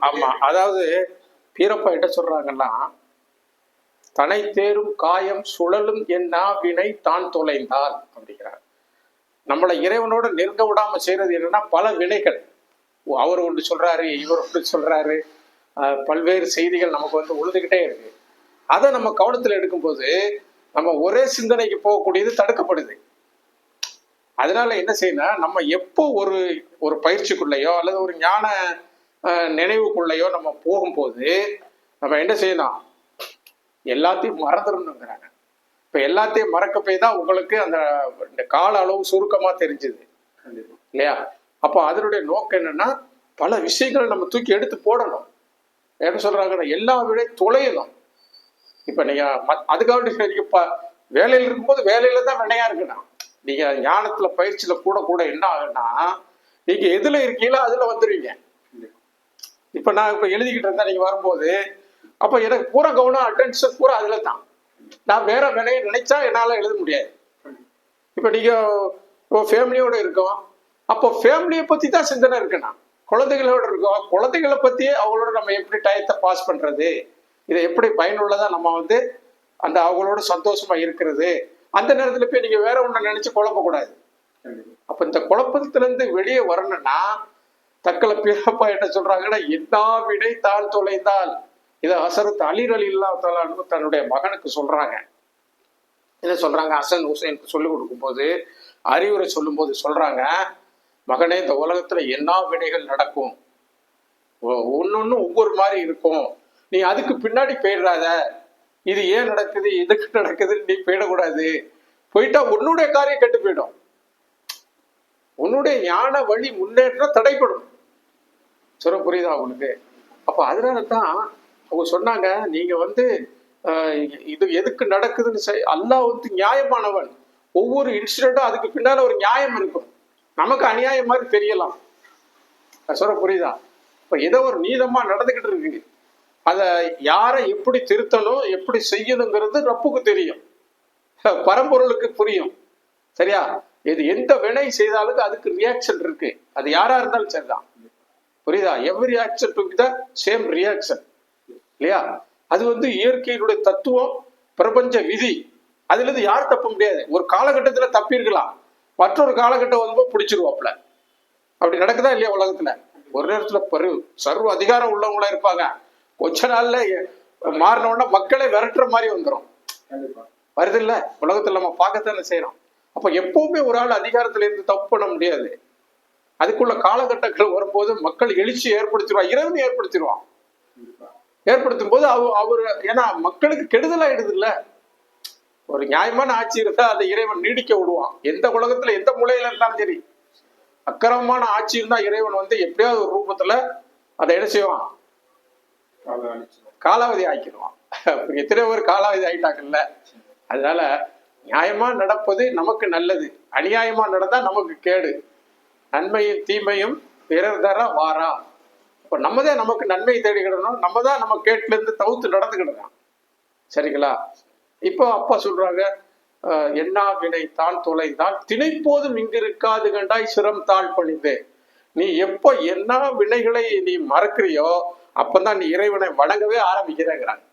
ஆமா. அதாவது பீரப்பா என்ன சொல்றாங்கன்னா தனை தேரும் காயம் சுழலும் என்னா வினை தான் தொலைந்தால் அப்படிங்கிறார். நம்மளை இறைவனோட நெருங்க விடாம செய்யறது என்னன்னா பல வினைகள். அவர் ஒன்று சொல்றாரு இவர் ஒன்று சொல்றாரு. பல்வேறு செய்திகள் நமக்கு வந்து உழுதுகிட்டே இருக்கு. அதை நம்ம கவனத்தில் எடுக்கும்போது நம்ம ஒரே சிந்தனைக்கு போகக்கூடியது தடுக்கப்படுது. அதனால என்ன செய்யணும் நம்ம எப்போ ஒரு ஒரு பயிற்சிக்குள்ளேயோ அல்லது ஒரு ஞான நினைவுக்குள்ளேயோ நம்ம போகும்போது நம்ம என்ன செய்யணும்? எல்லாத்தையும் மறந்துடணுங்கிறாங்க. இப்போ எல்லாத்தையும் மறக்க போய் தான் உங்களுக்கு அந்த இந்த கால அளவு சுருக்கமாக தெரிஞ்சுது. இல்லையா? அப்போ அதனுடைய நோக்கம் என்னன்னா பல விஷயங்களை நம்ம தூக்கி எடுத்து போடணும். என்ன சொல்றாங்கன்னா எல்லா விட தொலையணும். இப்போ நீங்க மத்- அதுக்காக நீங்க ப வேலையில் இருக்கும்போது வேலையில தான் வினையா இருக்கணும். நீங்க ஞானத்துல பயிற்சியில கூட கூட என்ன ஆகுன்னா நீங்க எதுல இருக்கீங்களோ அதுல வந்துருவீங்க. இப்ப நான் இப்ப எழுதிக்கிட்டு இருந்தேன் நீங்க வரும்போது அப்ப எனக்கு பூரா கவனம் அட்டென்ஷன் பூரா அதுல தான். நான் வேற வேலையை நினைச்சா என்னால எழுத முடியாது. இப்ப நீங்க ஃபேமிலியோட இருக்கோம். அப்போ ஃபேமிலியை பத்தி தான் சிந்தனை இருக்குண்ணா குழந்தைகளோட இருக்கோம். குழந்தைகளை பத்தியே அவங்களோட நம்ம எப்படி டயத்தை பாஸ் பண்றது? இதை எப்படி பயனுள்ளதா நம்ம வந்து அந்த அவங்களோட சந்தோஷமா இருக்கிறது? அந்த நேரத்தில் போய் நீங்கள் வேற ஒன்று நினைச்சு குழப்பக்கூடாது அப்போ இந்த குழப்பத்துல இருந்து வெளியே வரணும்னா தக்கலை பிறப்பா என்ன சொல்றாங்கன்னா என்ன விடை தாழ் தொலைந்தால்? இதை அசரத் அலிர் அலி இல்லாத்தாலும் தன்னுடைய மகனுக்கு சொல்றாங்க. என்ன சொல்றாங்க? ஹசன் ஹுசைனுக்கு சொல்லிக் கொடுக்கும்போது அறிவுரை சொல்லும்போது சொல்றாங்க மகனே இந்த உலகத்துல என்ன விடைகள் நடக்கும்? ஒன்னொன்னு ஒவ்வொரு மாதிரி இருக்கும். நீ அதுக்கு பின்னாடி போயிடுறாத. இது ஏன் நடக்குது எதுக்கு நடக்குதுன்னு நீ போயிடக்கூடாது. போயிட்டா உன்னுடைய காரியம் கெட்டு போயிடும். உன்னுடைய ஞான வழி முன்னேற்றம் தடைப்படும் சொல்ல புரியுதா உங்களுக்கு அப்ப அதனால தான் அவங்க சொன்னாங்க நீங்க வந்து இது எதுக்கு நடக்குதுன்னு செய் அல்லாஹ் வந்து நியாயமானவன். ஒவ்வொரு இன்சிடென்ட்டும் அதுக்கு பின்னால ஒரு நியாயம் இருக்கும். நமக்கு அநியாயம் மாதிரி தெரியலாம். சொல்ல புரியுதா? இப்ப ஏதோ ஒரு நீதமா நடந்துகிட்டு இருக்கு. அதை யாரை எப்படி திருத்தணும் எப்படி செய்யணுங்கிறது ரப்புக்கு தெரியும். பரம்பொருளுக்கு புரியும். சரியா? இது எந்த வினை செய்தாலும் அதுக்கு ரியாக்ஷன் இருக்கு. அது யாரா இருந்தாலும் சரிதான். புரியுதா? Every action to the same reaction இல்லையா? அது வந்து இயற்கையினுடைய தத்துவம் பிரபஞ்ச விதி. அதுல இருந்து யாரும் தப்ப முடியாது. ஒரு காலகட்டத்துல தப்பிருக்கலாம் மற்றொரு காலகட்டம் வந்து பிடிச்சிருவாப்ல அப்படி நடக்குதா இல்லையா உலகத்துல? ஒரு நேரத்துல பரு சர்வ அதிகாரம் உள்ளவங்களா இருப்பாங்க. கொஞ்ச நாள்ல மாறின உடனே மக்களை விரட்டுற மாதிரி வந்துடும் வருது இல்ல? உலகத்துல நம்ம பார்க்கத்தானே செய்யறோம் அப்ப எப்பவுமே ஒரு ஆள் அதிகாரத்துல இருந்து தப்பு பண்ண முடியாது. அதுக்குள்ள காலகட்டங்கள் வரும்போது மக்கள் எழுச்சி ஏற்படுத்திடுவான் இறைவன் ஏற்படுத்திடுவான் ஏற்படுத்தும் போது அவ அவர் ஏன்னா மக்களுக்கு கெடுதல் ஆயிடுது இல்ல? ஒரு நியாயமான ஆட்சி இருந்தா அதை இறைவன் நீடிக்க விடுவான். எந்த உலகத்துல எந்த மூலையில இருந்தாலும் சரி. அக்கிரமமான ஆட்சி இருந்தா இறைவன் வந்து எப்படியாவது ஒரு ரூபத்துல அதை என்ன செய்வான். காலாவதி ஆக்கிடுவான் எத்தனை எத்தனையோ பேர் காலாவதி ஆகிட்டாங்கல்ல அதனால நியாயமா நடப்பது நமக்கு நல்லது. அநியாயமா நடந்தா நமக்கு கேடு. நன்மையும் தீமையும் பிறர் தர வாரா. இப்போ நம்ம தான் நமக்கு நன்மை தேடிக்கிடணும் நம்ம தான் நம்ம கேட்டுல இருந்து தவிர்த்து நடந்துக்கிடணும் சரிங்களா? இப்போ அப்பா சொல்றாங்க என்ன வினைத்தான் வினை தான் திணைப்போதும் இங்கிருக்காது கண்டாய் சிரம் தாழ் பணிந்து நீ எப்போ என்ன வினைகளை நீ மறக்கிறியோ அப்பதான் நீ இறைவனை வணங்கவே ஆரம்பிக்கிறேங்கிறாங்க.